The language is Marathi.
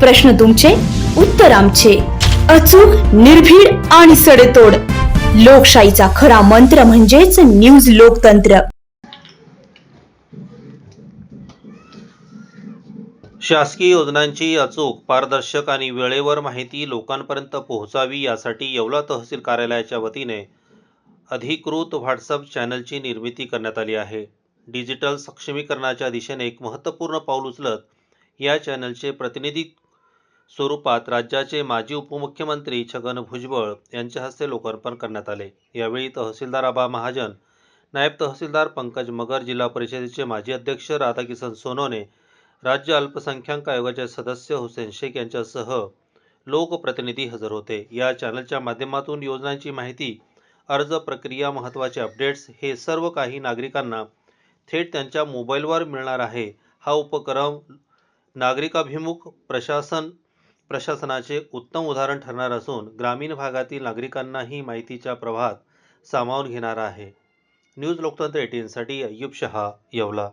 प्रश्न तुमचे उत्तर आमचे. अचूक निर्भीड आणि सडेतोड. लोकशाहीचा खरा मंत्र म्हणजेच न्यूज लोकतंत्र. शासकीय योजनांची अचूक पारदर्शक आणि वेळेवर माहिती लोकांपर्यंत पोहोचावी यासाठी येवला तहसील कार्यालयाच्या वतीने अधिकृत व्हॉट्सअप चॅनलची निर्मिती करण्यात आली आहे. डिजिटल सक्षमीकरणाच्या दिशेने एक महत्त्वपूर्ण पाऊल उचलत या चॅनलचे प्रतिनिधित्व स्वरूपात राज्याचे माजी उपमुख्यमंत्री छगन भुजबळ यांच्या हस्ते लोकार्पण करण्यात आले. यावेळी तहसीलदार आबा महाजन नायब तहसीलदार पंकज मगर जिल्हा परिषदेचे माजी अध्यक्ष राधाकिसन सोनोने राज्य अल्पसंख्याक आयोगाचे सदस्य हुसेन शेख यांच्यासह लोकप्रतिनिधी हजर होते. या चॅनलच्या माध्यमातून योजनांची माहिती अर्ज प्रक्रिया महत्त्वाचे अपडेट्स हे सर्व काही नागरिकांना थेट त्यांच्या मोबाईलवर मिळणार आहे. हा उपक्रम नागरिकाभिमुख प्रशासन प्रशासनाचे उत्तम उदाहरण ठरणार असून ग्रामीण भागातील नागरिकांनाही माहितीच्या प्रवाहात सामावून घेणारा आहे. न्यूज लोकतंत्र एटीनसाठी अय्यूब शहा येवला.